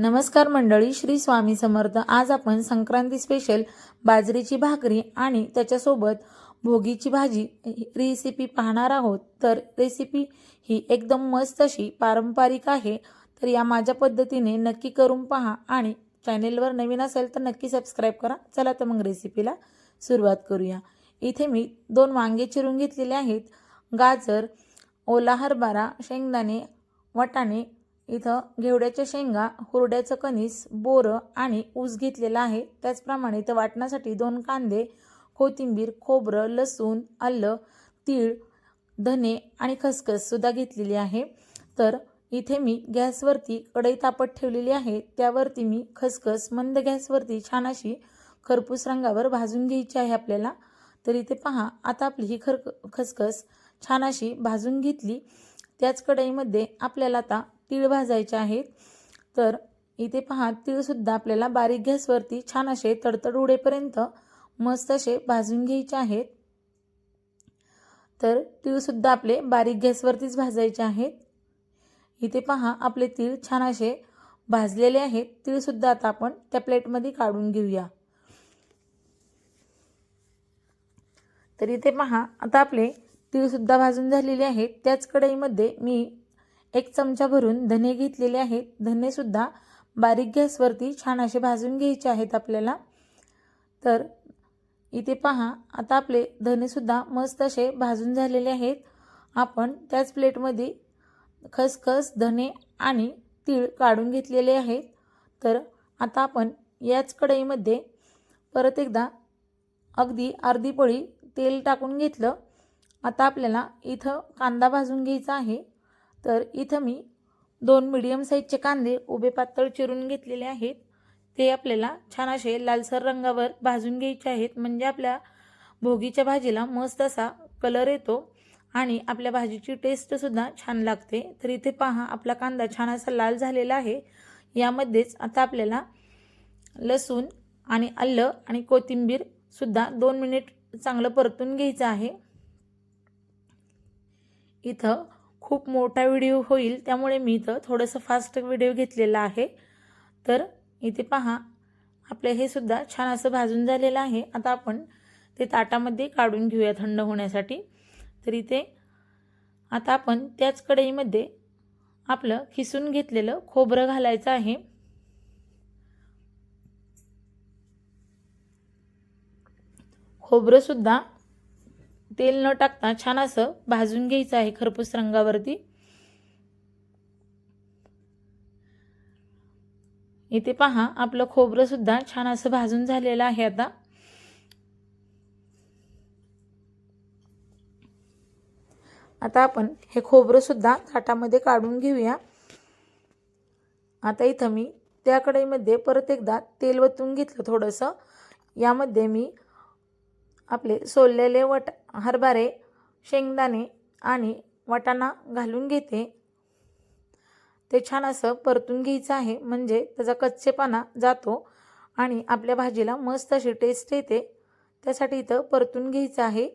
नमस्कार मंडळी श्री स्वामी समर्थ. आज आपण संक्रांती स्पेशल बाजरीची भाकरी आणि त्याच्यासोबत भोगीची भाजी रेसिपी पाहणार आहोत. तर रेसिपी ही एकदम मस्त अशी पारंपरिक आहे. तर या माझ्या पद्धतीने नक्की करून पहा आणि चॅनेलवर नवीन असेल तर नक्की सबस्क्राईब करा. चला तर मग रेसिपीला सुरुवात करूया. इथे मी दोन वांगे चिरून घेतलेले आहेत. गाजर ओला हरभरा शेंगदाणे वाटाणे इथं घेवड्याच्या शेंगा हुरड्याचं कणीस बोरं आणि ऊस घेतलेला आहे. त्याचप्रमाणे इथं वाटण्यासाठी दोन कांदे कोथिंबीर खोबरं लसूण आलं तीळ धने आणि खसखससुद्धा घेतलेली आहे. तर इथे मी गॅसवरती कढई तापत ठेवलेली आहे. त्यावरती मी खसखस मंद गॅसवरती छान अशी खरपूस रंगावर भाजून घ्यायची आहे आपल्याला. तर इथे पहा आता आपली ही खर खसखस छान अशी भाजून घेतली. त्याच कढईमध्ये आपल्याला आता तीळ भाजायचे आहेत. तर इथे पहा तीळसुद्धा आपल्याला बारीक गॅसवरती छान असे तडतड उडेपर्यंत मस्त असे भाजून घ्यायचे आहेत. तर तीळसुद्धा आपले बारीक गॅसवरतीच भाजायचे आहेत. इथे पहा आपले तीळ छान असे भाजलेले आहेत. तीळसुद्धा आता आपण त्या प्लेटमध्ये काढून घेऊया. तर इथे पहा आता आपले तीळसुद्धा भाजून झालेले आहेत. त्याच कढईमध्ये मी एक चमचा भरून धने घेतलेले आहेत. धनेसुद्धा बारीक गॅसवरती छान असे भाजून घ्यायचे आहेत आपल्याला. तर इथे पहा आता आपले धनेसुद्धा मस्त असे भाजून झालेले आहेत. आपण त्याच प्लेटमध्ये खसखस धने आणि तीळ काढून घेतलेले आहेत. तर आता आपण याच कढईमध्ये परत एकदा अगदी अर्धी पोळी तेल टाकून घेतलं. आता आपल्याला इथं कांदा भाजून घ्यायचा आहे. तर इथं मी दोन मिडियम साईजचे कांदे उभे पातळ चिरून घेतलेले आहेत. ते आपल्याला छान असे लालसर रंगावर भाजून घ्यायचे आहेत. म्हणजे आपल्या भोगीच्या भाजीला मस्त असा कलर येतो आणि आपल्या भाजीची टेस्टसुद्धा छान लागते. तर इथे पहा आपला कांदा छान असा लाल झालेला आहे. यामध्येच आता आपल्याला लसूण आणि आलं आणि कोथिंबीरसुद्धा दोन मिनिट चांगलं परतून घ्यायचं आहे. इथं खूप मोठा व्हिडिओ होईल त्यामुळे मी इथं थोडंसं फास्ट व्हिडिओ घेतलेला आहे. तर इथे पहा आपलं हे सुद्धा छान असं भाजून झालेलं आहे. आता आपण ते ताटामध्ये काढून घेऊया थंड होण्यासाठी. तर इथे आता आपण त्याच कढईमध्ये आपलं खिसून घेतलेलं खोबरं घालायचं आहे. खोबरंसुद्धा तेल न टाकता छान असं भाजून घ्यायचं आहे खरपूस रंगावरती. इथे पहा आपलं खोबरं सुद्धा छान असं भाजून झालेलं आहे आता. आता आपण हे खोबरं सुद्धा ताटामध्ये काढून घेऊया. आता इथं मी त्या कढईमध्ये परत एकदा तेल वतून घेतलं थोडंसं. यामध्ये मी आपले सोललेले वट हरभरे शेंगदाणे आणि वाटाणा घालून घेते. ते छान असं परतून घ्यायचं आहे म्हणजे त्याचा कच्चेपणा जातो आणि आपल्या भाजीला मस्त अशी टेस्ट येते. त्यासाठी इथं परतून घ्यायचं आहे.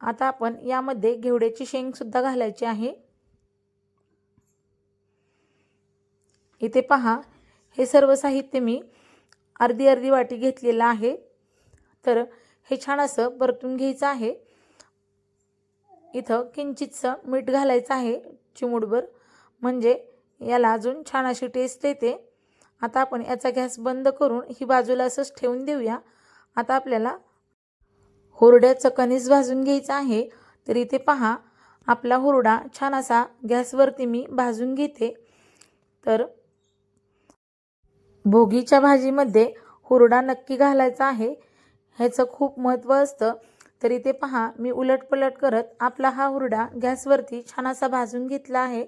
आता आपण यामध्ये घेवड्याची शेंगसुद्धा घालायची आहे. इथे पहा हे सर्व साहित्य मी अर्धी अर्धी वाटी घेतलेलं आहे. तर हे छान असं परतून घ्यायचं आहे. इथं किंचितसं मीठ घालायचं आहे चिमूटभर. म्हणजे याला अजून छान अशी टेस्ट येते. आता आपण याचा गॅस बंद करून ही बाजूला असंच ठेवून देऊया. आता आपल्याला हुरड्याचं कणीस भाजून घ्यायचं आहे. तर इथे पहा आपला हुरडा छान असा गॅसवरती मी भाजून घेते. तर भोगीच्या भाजीमध्ये हुरडा नक्की घालायचा आहे. ह्याचं खूप महत्त्व असतं. तरी ते पहा मी उलटपलट करत आपला हा हुरडा गॅसवरती छान असा भाजून घेतला आहे.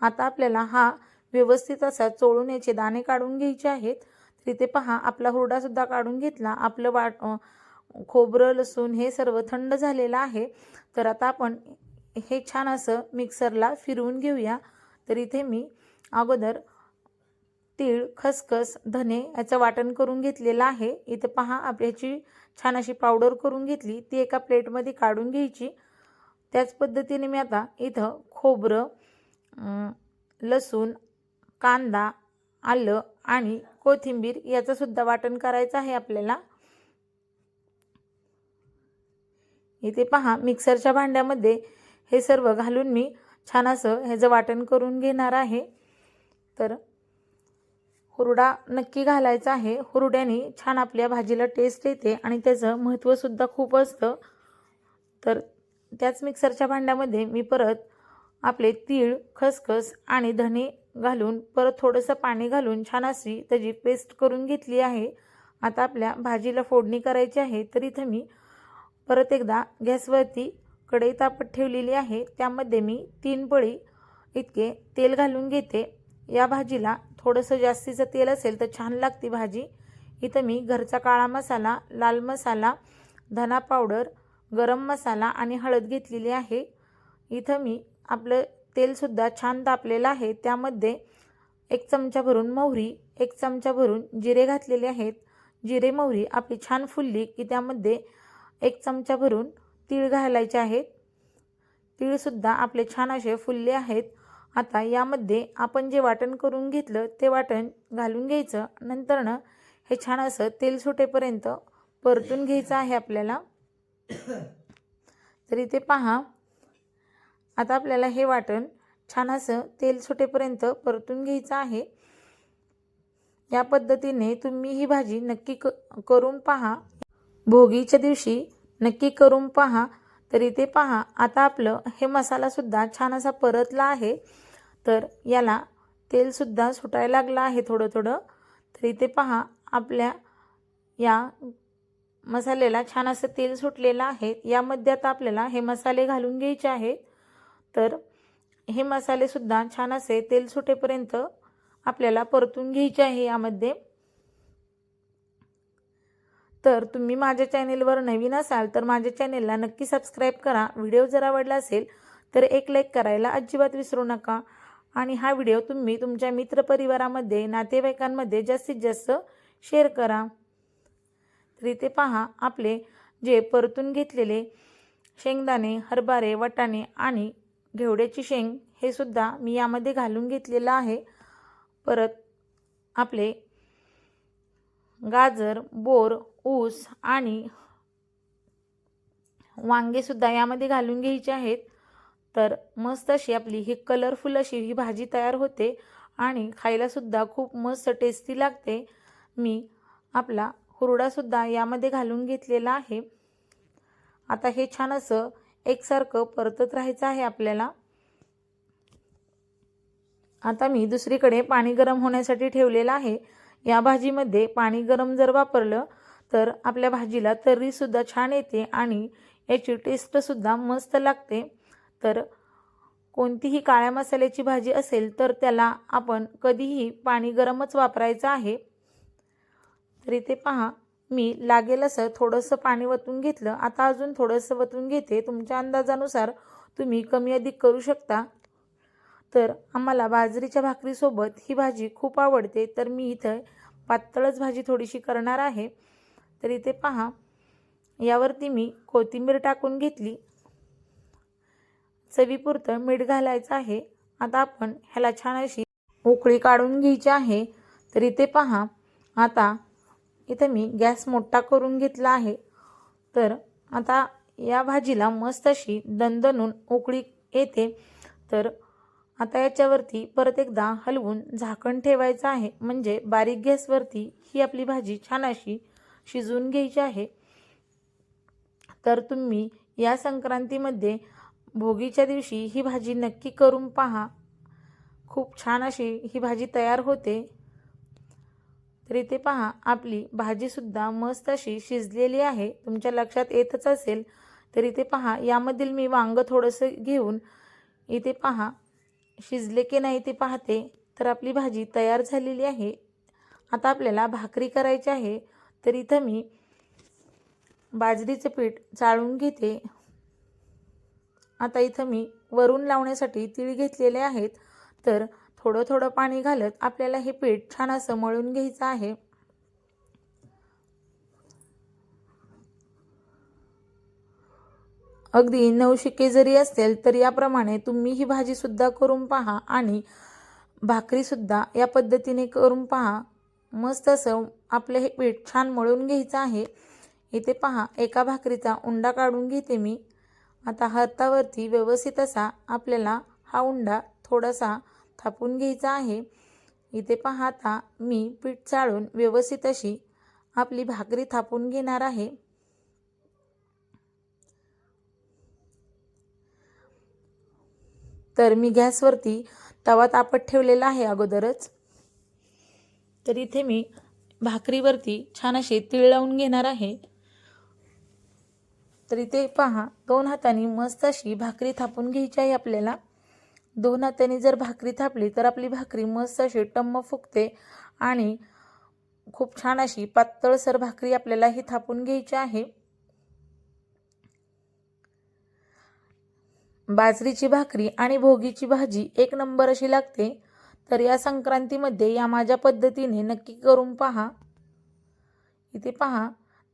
आता आपल्याला हा व्यवस्थित असा चोळून याचे दाणे काढून घ्यायचे आहेत. तर इथे पहा आपला हुरडासुद्धा काढून घेतला. आपलं वाट खोबरं लसूण हे सर्व थंड झालेलं आहे. तर आता आपण हे छान असं मिक्सरला फिरवून घेऊया. तर इथे मी अगोदर तीळ खसखस धने याचं वाटण करून घेतलेलं आहे. इथं पहा आपल्याची छान अशी पावडर करून घेतली. ती एका प्लेटमध्ये काढून घ्यायची. त्याच पद्धतीने मी आता इथं खोबरं लसूण कांदा आलं आणि कोथिंबीर याचं सुद्धा वाटण करायचं आहे आपल्याला. इथे पहा मिक्सरच्या भांड्यामध्ये हे सर्व घालून मी छान असं ह्याचं वाटण करून घेणार आहे. तर हुरडा नक्की घालायचा आहे. हुरड्याने छान आपल्या भाजीला टेस्ट येते आणि त्याचं महत्त्वसुद्धा खूप असतं. तर त्याच मिक्सरच्या भांड्यामध्ये मी परत आपले तीळ खसखस आणि धणे घालून परत थोडंसं पाणी घालून छान अशी त्याची पेस्ट करून घेतली आहे. आता आपल्या भाजीला फोडणी करायची आहे तर इथं मी परत एकदा गॅसवरती कढई तापत ठेवलेली आहे. त्यामध्ये मी तीन पळी इतके तेल घालून घेते. या भाजीला थोडंसं जास्तीचं तेल असेल तर छान लागते भाजी. इथं मी घरचा काळा मसाला लाल मसाला धना पावडर गरम मसाला आणि हळद घेतलेली आहे. इथं मी आपलं तेलसुद्धा छान तापलेलं आहे. त्यामध्ये एक चमचा भरून मोहरी एक चमचा भरून जिरे घातलेले आहेत. जिरे मोहरी आपली छान फुलली की त्यामध्ये एक चमचा भरून तीळ घालायचे आहेत. तीळसुद्धा आपले छान असे फुलले आहेत. आता यामध्ये आपण जे वाटण करून घेतलं ते वाटण घालून घ्यायचं. नंतरनं हे छान असं तेल सुटेपर्यंत परतून घ्यायचं आहे आपल्याला. तर इथे पहा. आता आपल्याला हे वाटण छान असं तेल सुटेपर्यंत परतून घ्यायचं आहे. या पद्धतीने तुम्ही ही भाजी नक्की क करून पहा. भोगीच्या दिवशी नक्की करून पहा. तर इथे पहा आता आपलं हे मसालासुद्धा छान असा परतला आहे. तर याला तेलसुद्धा सुटायला लागलं आहे थोडं थोडं. तर इथे पहा आपल्या या मसाल्याला छान असं तेल सुटलेलं आहे. यामध्ये आता आपल्याला हे मसाले घालून घ्यायचे आहेत. तर हे मसालेसुद्धा छान असे तेल सुटेपर्यंत आपल्याला परतून घ्यायचे आहे यामध्ये. तर तुम्ही माझ्या चॅनेलवर नवीन असाल तर माझ्या चॅनेलला नक्की सबस्क्राईब करा. व्हिडिओ जर आवडला असेल तर एक लाईक करायला अजिबात विसरू नका. आणि हा व्हिडिओ तुम्ही तुमच्या मित्रपरिवारामध्ये नातेवाईकांमध्ये जास्तीत जास्त शेअर करा. तर इथे पहा आपले जे परतून घेतलेले शेंगदाणे हरभरे वटाणे आणि घेवड्याची शेंग हे सुद्धा मी यामध्ये घालून घेतलेलं आहे. परत आपले गाजर बोर ऊस आणि वांगेसुद्धा यामध्ये घालून घ्यायचे आहेत. तर मस्त अशी आपली ही कलरफुल अशी ही भाजी तयार होते आणि खायलासुद्धा खूप मस्त टेस्टी लागते. मी आपला हुरडासुद्धा यामध्ये घालून घेतलेला आहे. आता हे छान असं एकसारखं परतत राहायचं आहे आपल्याला. आता मी दुसरीकडे पाणी गरम होण्यासाठी ठेवलेलं आहे. या भाजीमध्ये पाणी गरम जर वापरलं तर आपल्या भाजीला तर्रीसुद्धा छान येते आणि याची टेस्टसुद्धा मस्त लागते. तर कोणतीही काळ्या मसाल्याची भाजी असेल तर त्याला आपण कधीही पाणी गरमच वापरायचं आहे. तर इथे पहा मी लागेल असं थोडंसं पाणी वतून घेतलं. आता अजून थोडंसं वतून घेते. तुमच्या अंदाजानुसार तुम्ही कमी अधिक करू शकता. तर आम्हाला बाजरीच्या भाकरीसोबत ही भाजी खूप आवडते. तर मी इथं पातळच भाजी थोडीशी करणार आहे. तर इथे पहा यावरती मी कोथिंबीर टाकून घेतली. चवीपुरतं मीठ घालायचं आहे. आता आपण ह्याला छान अशी उकळी काढून घ्यायची आहे. तर इथे पहा आता इथे मी गॅस मोठा करून घेतला आहे. तर आता या भाजीला मस्त अशी दणदणून उकळी येते. तर आता याच्यावरती परत एकदा हलवून झाकण ठेवायचं आहे. म्हणजे बारीक गॅसवरती ही आपली भाजी छान अशी शिजवून घ्यायची आहे. तर तुम्ही या संक्रांतीमध्ये भोगीच्या दिवशी ही भाजी नक्की करून पहा. खूप छान अशी ही भाजी तयार होते. तर इथे पहा आपली भाजीसुद्धा मस्त अशी शिजलेली आहे. तुमच्या लक्षात येतच असेल. तर इथे पहा यामधील मी वांगं थोडंसं घेऊन इथे पहा शिजले की नाही ते पाहते. तर आपली भाजी तयार झालेली आहे. आता आपल्याला भाकरी करायची आहे. तर इथं मी बाजरीचं पीठ चाळून घेते. आता इथं मी वरून लावण्यासाठी तीळ घेतलेले आहेत. तर थोडं थोडं पाणी घालत आपल्याला हे पीठ छान असं मळून घ्यायचं आहे. अगदी नऊ जरी असेल तर याप्रमाणे तुम्ही ही भाजीसुद्धा करून पहा आणि भाकरीसुद्धा या पद्धतीने करून पहा. मस्त असं आपलं हे पीठ छान मळून घ्यायचं आहे. इथे पहा एका भाकरीचा उंडा काढून घेते मी. आता हातावरती व्यवस्थित असा आपल्याला हा उंडा थोडासा थापून घ्यायचा आहे. इथे पाहता मी पीठ चाळून व्यवस्थित अशी आपली भाकरी थापून घेणार आहे. तर मी गॅसवरती तवा तापत ठेवलेला आहे अगोदरच. तर इथे मी भाकरीवरती छान असे तीळ लावून घेणार आहे. तर इथे पहा दोन हाताने मस्त अशी भाकरी थापून घ्यायची आहे आपल्याला. दोन हातांनी जर भाकरी थापली तर आपली भाकरी मस्त अशी टम्म फुगते आणि खूप छान अशी पातळसर भाकरी आपल्याला ही थापून घ्यायची आहे. बाजरीची भाकरी आणि भोगीची भाजी एक नंबर अशी लागते. तर या संक्रांतीमध्ये या माझ्या पद्धतीने नक्की करून पहा. इथे पहा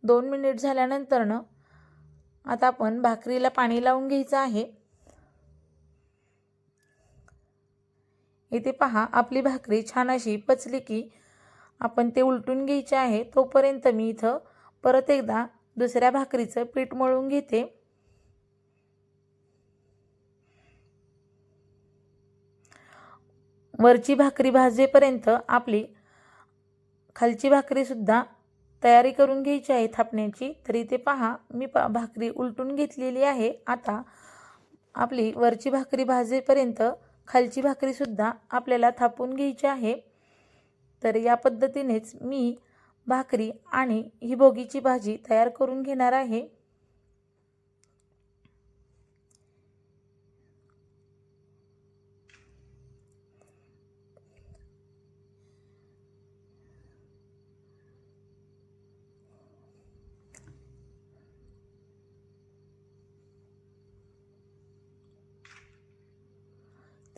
दोन मिनिट झाल्यानंतरनं आता आपण भाकरीला पाणी लावून घ्यायचं आहे. इथे पहा आपली भाकरी छान अशी पचली की आपण ते उलटून घ्यायचे आहे. तोपर्यंत मी इथं परत एकदा दुसऱ्या भाकरीचं पीठ मळून घेते. वरची भाकरी भाजेपर्यंत आपली खालची भाकरीसुद्धा तयारी करून घ्यायची आहे थापण्याची. तरी ते पहा मी पा भाकरी उलटून घेतलेली आहे. आता आपली वरची भाकरी भाजेपर्यंत खालची भाकरीसुद्धा आपल्याला थापून घ्यायची आहे. तर या पद्धतीनेच मी भाकरी आणि ही भोगीची भाजी तयार करून घेणार आहे.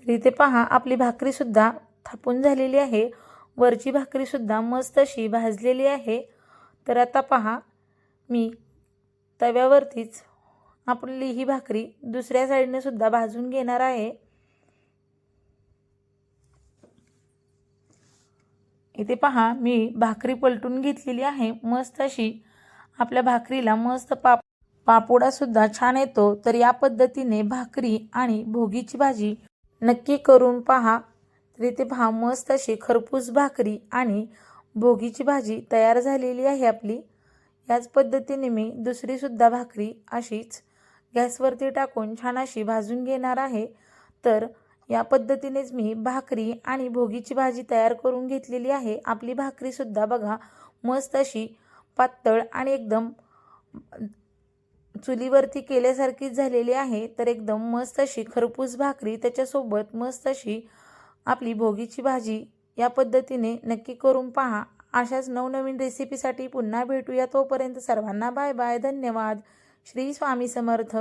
तर इथे पहा आपली भाकरीसुद्धा थापून झालेली आहे. वरची भाकरीसुद्धा मस्त अशी भाजलेली आहे. तर आता पहा मी तव्यावरतीच आपली ही भाकरी दुसऱ्या साईडने सुद्धा भाजून घेणार आहे. इथे पहा मी भाकरी पलटून घेतलेली आहे. मस्त अशी आपल्या भाकरीला मस्त पाप पापोडासुद्धा छान येतो. तर या पद्धतीने भाकरी आणि भोगीची भाजी नक्की करून पहा. तरी ते पहा मस्त अशी खरपूस भाकरी आणि भोगीची भाजी तयार झालेली आहे आपली. याच पद्धतीने मी दुसरीसुद्धा भाकरी अशीच गॅसवरती टाकून छान अशी भाजून घेणार आहे. तर या पद्धतीनेच मी भाकरी आणि भोगीची भाजी तयार करून घेतलेली आहे. आपली भाकरीसुद्धा बघा मस्त अशी पातळ आणि एकदम चुलीवरती केल्यासारखीच झालेली आहे तर एकदम मस्त अशी खरपूस भाकरी त्याच्यासोबत मस्त अशी आपली भोगीची भाजी या पद्धतीने नक्की करून पहा. अशाच नवनवीन रेसिपीसाठी पुन्हा भेटूया. तोपर्यंत सर्वांना बाय बाय. धन्यवाद. श्री स्वामी समर्थ.